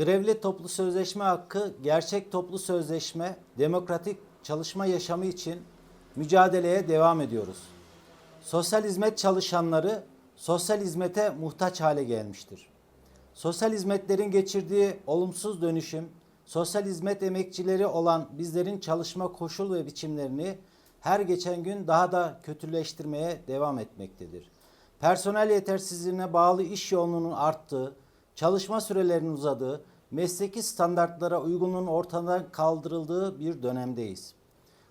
Grevli toplu sözleşme hakkı gerçek toplu sözleşme, demokratik çalışma yaşamı için mücadeleye devam ediyoruz. Sosyal hizmet çalışanları sosyal hizmete muhtaç hale gelmiştir. Sosyal hizmetlerin geçirdiği olumsuz dönüşüm, sosyal hizmet emekçileri olan bizlerin çalışma koşul ve biçimlerini her geçen gün daha da kötüleştirmeye devam etmektedir. Personel yetersizliğine bağlı iş yoğunluğunun arttığı, çalışma sürelerinin uzadığı, mesleki standartlara uygunluğun ortadan kaldırıldığı bir dönemdeyiz.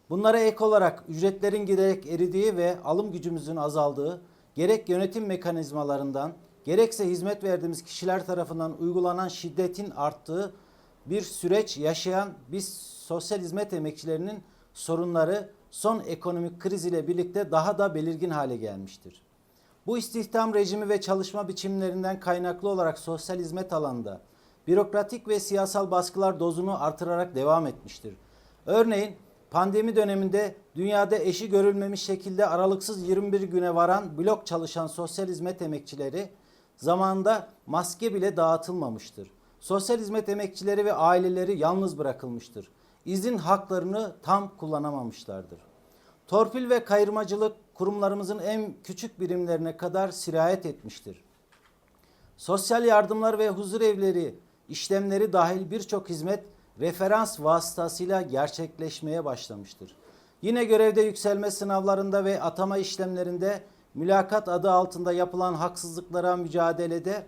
Bunlara ek olarak ücretlerin giderek eridiği ve alım gücümüzün azaldığı, gerek yönetim mekanizmalarından, gerekse hizmet verdiğimiz kişiler tarafından uygulanan şiddetin arttığı bir süreç yaşayan biz sosyal hizmet emekçilerinin sorunları son ekonomik kriz ile birlikte daha da belirgin hale gelmiştir. Bu istihdam rejimi ve çalışma biçimlerinden kaynaklı olarak sosyal hizmet alanında bürokratik ve siyasal baskılar dozunu artırarak devam etmiştir. Örneğin pandemi döneminde dünyada eşi görülmemiş şekilde aralıksız 21 güne varan blok çalışan sosyal hizmet emekçileri zamanında maske bile dağıtılmamıştır. Sosyal hizmet emekçileri ve aileleri yalnız bırakılmıştır. İzin haklarını tam kullanamamışlardır. Torpil ve kayırmacılık kurumlarımızın en küçük birimlerine kadar sirayet etmiştir. Sosyal yardımlar ve huzur evleri işlemleri dahil birçok hizmet referans vasıtasıyla gerçekleşmeye başlamıştır. Yine görevde yükselme sınavlarında ve atama işlemlerinde mülakat adı altında yapılan haksızlıklara mücadelede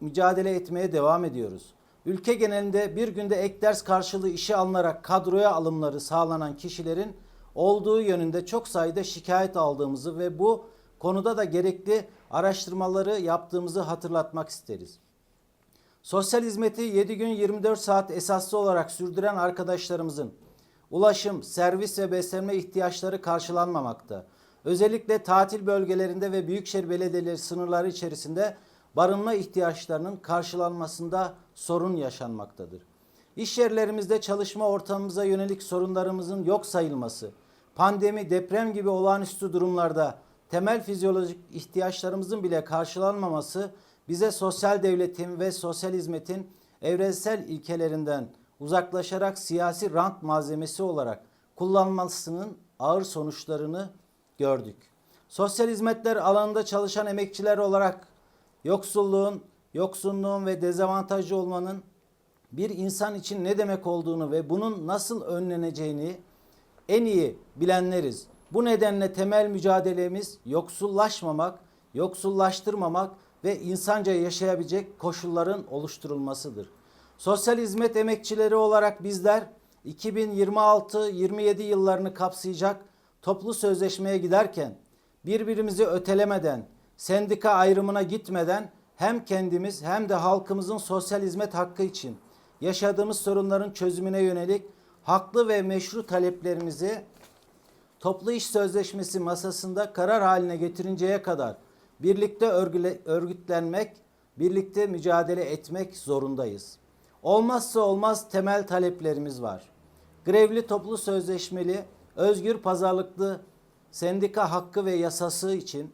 mücadele etmeye devam ediyoruz. Ülke genelinde bir günde ek ders karşılığı işe alınarak kadroya alımları sağlanan kişilerin olduğu yönünde çok sayıda şikayet aldığımızı ve bu konuda da gerekli araştırmaları yaptığımızı hatırlatmak isteriz. Sosyal hizmeti 7 gün 24 saat esaslı olarak sürdüren arkadaşlarımızın ulaşım, servis ve beslenme ihtiyaçları karşılanmamakta. Özellikle tatil bölgelerinde ve büyükşehir belediyeleri sınırları içerisinde barınma ihtiyaçlarının karşılanmasında sorun yaşanmaktadır. İş yerlerimizde çalışma ortamımıza yönelik sorunlarımızın yok sayılması, pandemi, deprem gibi olağanüstü durumlarda temel fizyolojik ihtiyaçlarımızın bile karşılanmaması bize sosyal devletin ve sosyal hizmetin evrensel ilkelerinden uzaklaşarak siyasi rant malzemesi olarak kullanmasının ağır sonuçlarını gördük. Sosyal hizmetler alanında çalışan emekçiler olarak yoksulluğun, yoksunluğun ve dezavantajlı olmanın bir insan için ne demek olduğunu ve bunun nasıl önleneceğini en iyi bilenleriz. Bu nedenle temel mücadelemiz yoksullaşmamak, yoksullaştırmamak ve insanca yaşayabilecek koşulların oluşturulmasıdır. Sosyal hizmet emekçileri olarak bizler 2026-27 yıllarını kapsayacak toplu sözleşmeye giderken birbirimizi ötelemeden, sendika ayrımına gitmeden hem kendimiz hem de halkımızın sosyal hizmet hakkı için yaşadığımız sorunların çözümüne yönelik haklı ve meşru taleplerimizi toplu iş sözleşmesi masasında karar haline getirinceye kadar birlikte örgütlenmek, birlikte mücadele etmek zorundayız. Olmazsa olmaz temel taleplerimiz var. Grevli toplu sözleşmeli, özgür pazarlıklı sendika hakkı ve yasası için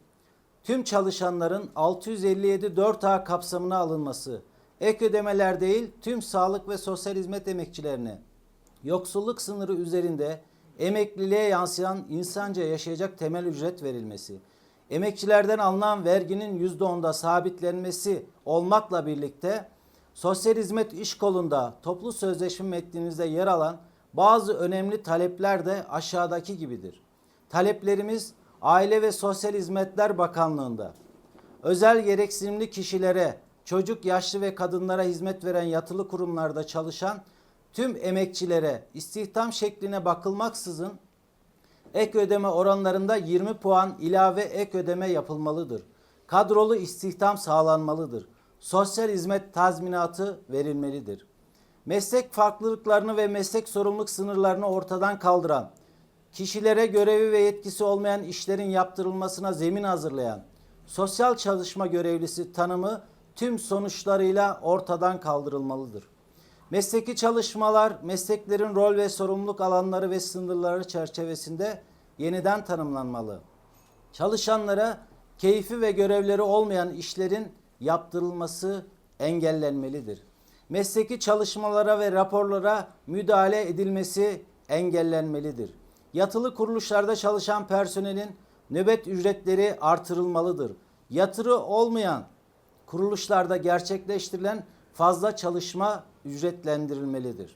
tüm çalışanların 657 4A kapsamına alınması, ek ödemeler değil tüm sağlık ve sosyal hizmet emekçilerine yoksulluk sınırı üzerinde emekliliğe yansıyan insanca yaşayacak temel ücret verilmesi, emekçilerden alınan verginin %10'da sabitlenmesi olmakla birlikte sosyal hizmet iş kolunda toplu sözleşme metninizde yer alan bazı önemli talepler de aşağıdaki gibidir. Taleplerimiz Aile ve Sosyal Hizmetler Bakanlığı'nda özel gereksinimli kişilere, çocuk, yaşlı ve kadınlara hizmet veren yatılı kurumlarda çalışan tüm emekçilere istihdam şekline bakılmaksızın ek ödeme oranlarında 20 puan ilave ek ödeme yapılmalıdır. Kadrolu istihdam sağlanmalıdır. Sosyal hizmet tazminatı verilmelidir. Meslek farklılıklarını ve meslek sorumluluk sınırlarını ortadan kaldıran, kişilere görevi ve yetkisi olmayan işlerin yaptırılmasına zemin hazırlayan, sosyal çalışma görevlisi tanımı tüm sonuçlarıyla ortadan kaldırılmalıdır. Mesleki çalışmalar, mesleklerin rol ve sorumluluk alanları ve sınırları çerçevesinde yeniden tanımlanmalı. Çalışanlara keyfi ve görevleri olmayan işlerin yaptırılması engellenmelidir. mesleki çalışmalara ve raporlara müdahale edilmesi engellenmelidir. Yatılı kuruluşlarda çalışan personelin nöbet ücretleri artırılmalıdır. Yatırı olmayan kuruluşlarda gerçekleştirilen fazla çalışma ücretlendirilmelidir.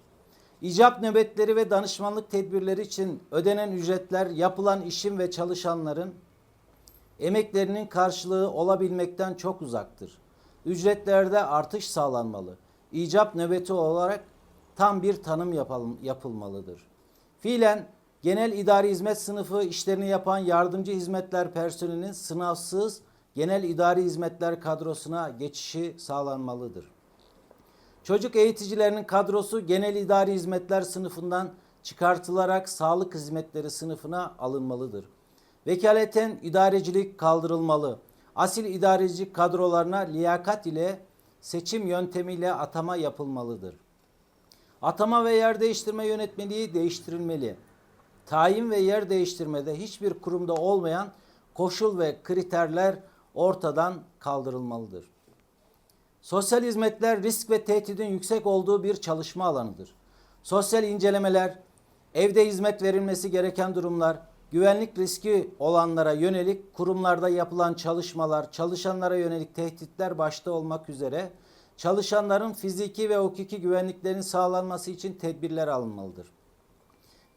İcap nöbetleri ve danışmanlık tedbirleri için ödenen ücretler yapılan işin ve çalışanların emeklerinin karşılığı olabilmekten çok uzaktır. Ücretlerde artış sağlanmalı. İcap nöbeti olarak tam bir tanım yapalım, yapılmalıdır. Fiilen genel idari hizmet sınıfı işlerini yapan yardımcı hizmetler personelinin sınavsız genel idari hizmetler kadrosuna geçişi sağlanmalıdır. Çocuk eğiticilerinin kadrosu genel idari hizmetler sınıfından çıkartılarak sağlık hizmetleri sınıfına alınmalıdır. Vekaleten idarecilik kaldırılmalı. Asil idareci kadrolarına liyakat ile seçim yöntemiyle atama yapılmalıdır. Atama ve yer değiştirme yönetmeliği değiştirilmeli. Tayin ve yer değiştirmede hiçbir kurumda olmayan koşul ve kriterler ortadan kaldırılmalıdır. Sosyal hizmetler risk ve tehdidin yüksek olduğu bir çalışma alanıdır. Sosyal incelemeler, evde hizmet verilmesi gereken durumlar, güvenlik riski olanlara yönelik kurumlarda yapılan çalışmalar, çalışanlara yönelik tehditler başta olmak üzere çalışanların fiziki ve hukuki güvenliklerinin sağlanması için tedbirler alınmalıdır.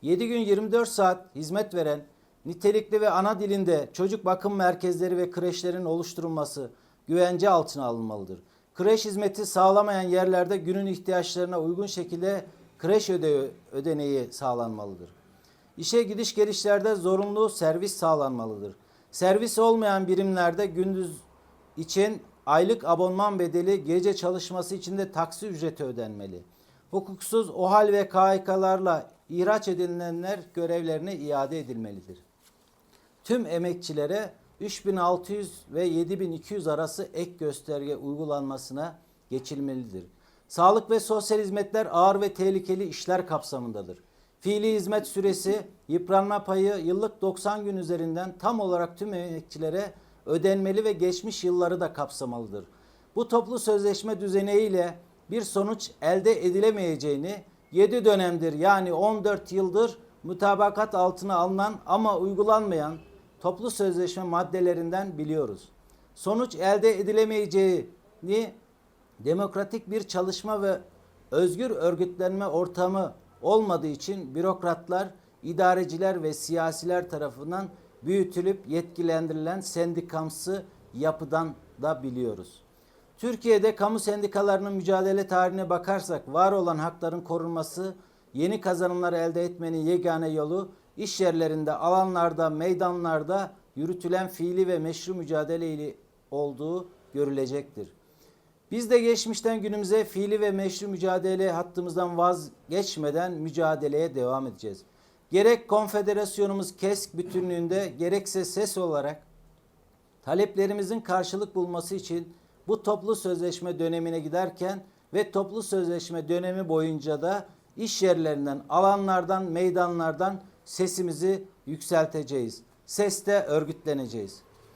7 gün 24 saat hizmet veren nitelikli ve ana dilinde çocuk bakım merkezleri ve kreşlerin oluşturulması güvence altına alınmalıdır. Kreş hizmeti sağlamayan yerlerde günün ihtiyaçlarına uygun şekilde kreş öde ödeneği sağlanmalıdır. İşe gidiş gelişlerde zorunlu servis sağlanmalıdır. Servis olmayan birimlerde gündüz için aylık abonman bedeli, gece çalışması için de taksi ücreti ödenmeli. Hukuksuz OHAL ve KHK'larla ihraç edilenler görevlerine iade edilmelidir. Tüm emekçilere 3600 ve 7200 arası ek gösterge uygulanmasına geçilmelidir. Sağlık ve sosyal hizmetler ağır ve tehlikeli işler kapsamındadır. Fiili hizmet süresi, yıpranma payı yıllık 90 gün üzerinden tam olarak tüm emekçilere ödenmeli ve geçmiş yılları da kapsamalıdır. Bu toplu sözleşme düzeneğiyle bir sonuç elde edilemeyeceğini 7 dönemdir yani 14 yıldır mutabakat altına alınan ama uygulanmayan toplu sözleşme maddelerinden biliyoruz. Sonuç elde edilemeyeceğini demokratik bir çalışma ve özgür örgütlenme ortamı olmadığı için bürokratlar, idareciler ve siyasiler tarafından büyütülüp yetkilendirilen sendikamsı yapıdan da biliyoruz. Türkiye'de kamu sendikalarının mücadele tarihine bakarsak var olan hakların korunması, yeni kazanımlar elde etmenin yegane yolu iş yerlerinde, alanlarda, meydanlarda yürütülen fiili ve meşru mücadele ile olduğu görülecektir. Biz de geçmişten günümüze fiili ve meşru mücadele hattımızdan vazgeçmeden mücadeleye devam edeceğiz. Gerek konfederasyonumuz KESK bütünlüğünde gerekse ses olarak taleplerimizin karşılık bulması için bu toplu sözleşme dönemine giderken ve toplu sözleşme dönemi boyunca da iş yerlerinden, alanlardan, meydanlardan sesimizi yükselteceğiz. Seste örgütleneceğiz.